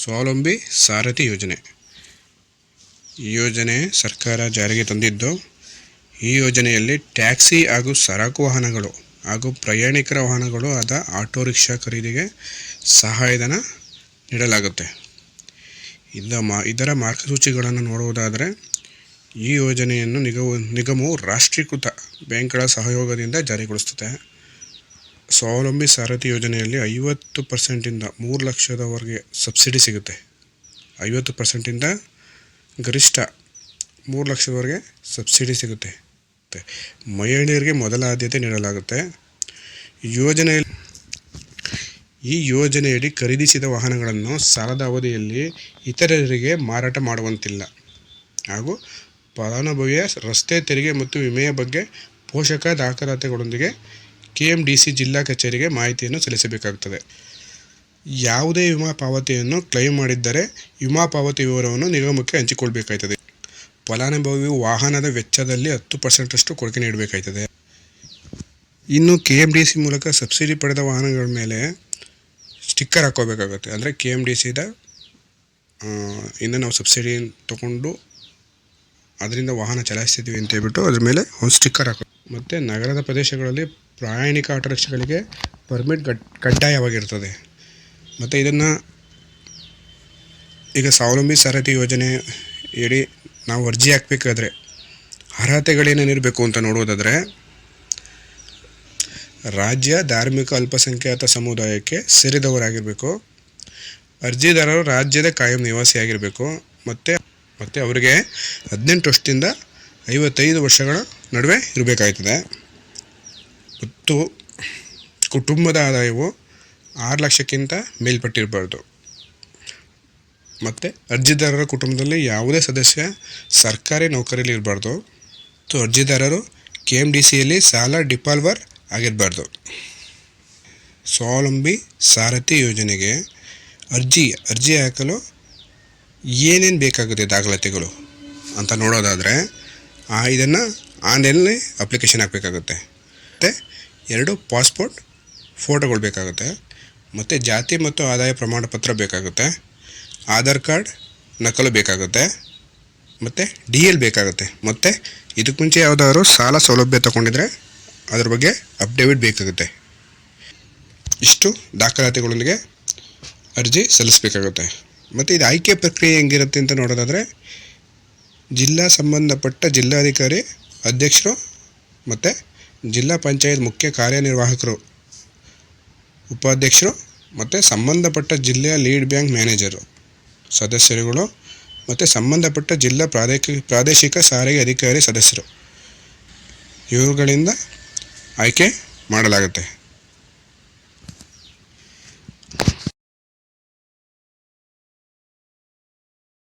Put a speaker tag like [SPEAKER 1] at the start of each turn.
[SPEAKER 1] ಸ್ವಾವಲಂಬಿ ಸಾರಥಿ ಯೋಜನೆ. ಈ ಯೋಜನೆ ಸರ್ಕಾರ ಜಾರಿಗೆ ತಂದಿದ್ದು, ಈ ಯೋಜನೆಯಲ್ಲಿ ಟ್ಯಾಕ್ಸಿ ಹಾಗೂ ಸರಕು ವಾಹನಗಳು ಹಾಗೂ ಪ್ರಯಾಣಿಕರ ವಾಹನಗಳು ಆದ ಆಟೋ ರಿಕ್ಷಾ ಖರೀದಿಗೆ ಸಹಾಯಧನ ನೀಡಲಾಗುತ್ತೆ. ಇದ ಮಾ, ಇದರ ಮಾರ್ಗಸೂಚಿಗಳನ್ನು ನೋಡುವುದಾದರೆ, ಈ ಯೋಜನೆಯನ್ನು ನಿಗಮ ನಿಗಮವು ರಾಷ್ಟ್ರೀಕೃತ ಬ್ಯಾಂಕ್ಗಳ ಸಹಯೋಗದಿಂದ ಜಾರಿಗೊಳಿಸುತ್ತದೆ ಸ್ವಾವಲಂಬಿ ಸಾರಥಿ ಯೋಜನೆಯಲ್ಲಿ ಐವತ್ತು ಪರ್ಸೆಂಟಿಂದ ಮೂರು ಲಕ್ಷದವರೆಗೆ ಸಬ್ಸಿಡಿ ಸಿಗುತ್ತೆ. ಐವತ್ತು ಪರ್ಸೆಂಟಿಂದ ಗರಿಷ್ಠ ಮೂರು ಲಕ್ಷದವರೆಗೆ ಸಬ್ಸಿಡಿ ಸಿಗುತ್ತೆ. ಮಹಿಳೆಯರಿಗೆ ಮೊದಲ ಆದ್ಯತೆ ನೀಡಲಾಗುತ್ತೆ. ಯೋಜನೆಯಲ್ಲಿ ಈ ಯೋಜನೆಯಡಿ ಖರೀದಿಸಿದ ವಾಹನಗಳನ್ನು ಸಾಲದ ಅವಧಿಯಲ್ಲಿ ಇತರರಿಗೆ ಮಾರಾಟ ಮಾಡುವಂತಿಲ್ಲ. ಹಾಗೂ ಫಲಾನುಭವಿಯ ರಸ್ತೆ ತೆರಿಗೆ ಮತ್ತು ವಿಮೆಯ ಬಗ್ಗೆ ಪೋಷಕ ದಾಖಲಾತಿಗಳೊಂದಿಗೆ ಕೆ ಎಂ ಡಿ ಸಿ ಜಿಲ್ಲಾ ಕಚೇರಿಗೆ ಮಾಹಿತಿಯನ್ನು ಸಲ್ಲಿಸಬೇಕಾಗುತ್ತದೆ. ಯಾವುದೇ ವಿಮಾ ಪಾವತಿಯನ್ನು ಕ್ಲೈಮ್ ಮಾಡಿದ್ದರೆ ವಿಮಾ ಪಾವತಿ ವಿವರವನ್ನು ನಿಗಮಕ್ಕೆ ಹಂಚಿಕೊಳ್ಬೇಕಾಯ್ತದೆ. ಫಲಾನುಭವಿ ವಾಹನದ ವೆಚ್ಚದಲ್ಲಿ ಹತ್ತು ಪರ್ಸೆಂಟಷ್ಟು ಕೊಡುಗೆ ನೀಡಬೇಕಾಯ್ತದೆ. ಇನ್ನು ಕೆ ಎಂ ಡಿ ಸಿ ಮೂಲಕ ಸಬ್ಸಿಡಿ ಪಡೆದ ವಾಹನಗಳ ಮೇಲೆ ಸ್ಟಿಕ್ಕರ್ ಹಾಕೋಬೇಕಾಗುತ್ತೆ. ಅಂದರೆ ಕೆ ಎಂ ಡಿ ಸಿದ ಇಂದ ನಾವು ಸಬ್ಸಿಡಿ ತಗೊಂಡು ಅದರಿಂದ ವಾಹನ ಚಲಾಯಿಸ್ತಿದ್ದೀವಿ ಅಂತ ಹೇಳ್ಬಿಟ್ಟು ಅದ್ರ ಮೇಲೆ ಒಂದು ಸ್ಟಿಕ್ಕರ್ ಹಾಕೋ ಮತ್ತು ನಗರದ ಪ್ರದೇಶಗಳಲ್ಲಿ ಪ್ರಯಾಣಿಕ ಆಟೋ ರಿಕ್ಷಾಗಳಿಗೆ ಪರ್ಮಿಟ್ ಕಡ್ ಕಡ್ಡಾಯವಾಗಿರ್ತದೆ ಮತ್ತು ಇದನ್ನು ಈಗ ಸ್ವಾವಲಂಬಿ ಸಾರಥಿ ಯೋಜನೆ ಹೇಳಿ ನಾವು ಅರ್ಜಿ ಹಾಕಬೇಕಾದ್ರೆ ಅರ್ಹತೆಗಳೇನೇನಿರಬೇಕು ಅಂತ ನೋಡುವುದಾದರೆ ರಾಜ್ಯ ಧಾರ್ಮಿಕ ಅಲ್ಪಸಂಖ್ಯಾತ ಸಮುದಾಯಕ್ಕೆ ಸೇರಿದವರಾಗಿರಬೇಕು. ಅರ್ಜಿದಾರರು ರಾಜ್ಯದ ಕಾಯಂ ನಿವಾಸಿಯಾಗಿರಬೇಕು. ಮತ್ತು ಮತ್ತು ಅವರಿಗೆ ಹದಿನೆಂಟು ವರ್ಷದಿಂದ ಐವತ್ತೈದು ವರ್ಷಗಳ ನಡುವೆ ಇರಬೇಕಾಯ್ತದೆ. ಮತ್ತು ಕುಟುಂಬದ ಆದಾಯವು ಆರು ಲಕ್ಷಕ್ಕಿಂತ ಮೇಲ್ಪಟ್ಟಿರಬಾರ್ದು. ಮತ್ತು ಅರ್ಜಿದಾರರ ಕುಟುಂಬದಲ್ಲಿ ಯಾವುದೇ ಸದಸ್ಯ ಸರ್ಕಾರಿ ನೌಕರಿಯಲ್ಲಿ ಇರಬಾರ್ದು. ಮತ್ತು ಅರ್ಜಿದಾರರು ಕೆ ಎಂ ಡಿ ಸಿಯಲ್ಲಿ ಸಾಲ ಡಿಪಾಲ್ವರ್ ಆಗಿರಬಾರ್ದು. ಸ್ವಾವಲಂಬಿ ಸಾರಥಿ ಯೋಜನೆಗೆ ಅರ್ಜಿ ಅರ್ಜಿ ಹಾಕಲು ಏನೇನು ಬೇಕಾಗುತ್ತೆ ದಾಖಲಾತಿಗಳು ಅಂತ ನೋಡೋದಾದರೆ ಇದನ್ನು ಆನ್ಲೈನಲ್ಲಿ ಅಪ್ಲಿಕೇಶನ್ ಹಾಕಬೇಕಾಗುತ್ತೆ. ಮತ್ತು ಎರಡು ಪಾಸ್ಪೋರ್ಟ್ ಫೋಟೋಗಳು ಬೇಕಾಗುತ್ತೆ. ಮತ್ತು ಜಾತಿ ಮತ್ತು ಆದಾಯ ಪ್ರಮಾಣ ಪತ್ರ ಬೇಕಾಗುತ್ತೆ. ಆಧಾರ್ ಕಾರ್ಡ್ ನಕಲು ಬೇಕಾಗುತ್ತೆ. ಮತ್ತು ಡಿ ಎಲ್ ಬೇಕಾಗುತ್ತೆ. ಮತ್ತು ಇದಕ್ಕೆ ಮುಂಚೆ ಯಾವುದಾದ್ರು ಸಾಲ ಸೌಲಭ್ಯ ತಗೊಂಡಿದ್ರೆ ಅದ್ರ ಬಗ್ಗೆ ಅಪ್ಡೇವಿಟ್ ಬೇಕಾಗುತ್ತೆ. ಇಷ್ಟು ದಾಖಲಾತಿಗಳೊಂದಿಗೆ ಅರ್ಜಿ ಸಲ್ಲಿಸಬೇಕಾಗುತ್ತೆ. ಮತ್ತು ಇದು ಆಯ್ಕೆ ಪ್ರಕ್ರಿಯೆ ಹೆಂಗಿರುತ್ತೆ ಅಂತ ನೋಡೋದಾದರೆ ಜಿಲ್ಲಾ ಸಂಬಂಧಪಟ್ಟ ಜಿಲ್ಲಾಧಿಕಾರಿ ಅಧ್ಯಕ್ಷರು ಮತ್ತು ಜಿಲ್ಲಾ ಪಂಚಾಯತ್ ಮುಖ್ಯ ಕಾರ್ಯನಿರ್ವಾಹಕರು, ಉಪಾಧ್ಯಕ್ಷರು ಮತ್ತು ಸಂಬಂಧಪಟ್ಟ ಜಿಲ್ಲೆಯ ಲೀಡ್ ಬ್ಯಾಂಕ್ ಮ್ಯಾನೇಜರು ಸದಸ್ಯರುಗಳು ಮತ್ತು ಸಂಬಂಧಪಟ್ಟ ಜಿಲ್ಲಾ ಪ್ರಾದೇಶಿಕ ಪ್ರಾದೇಶಿಕ ಸಾರಿಗೆ ಅಧಿಕಾರಿ ಸದಸ್ಯರು. ಇವರುಗಳಿಂದ ಆಯ್ಕೆ ಮಾಡಲಾಗುತ್ತೆ.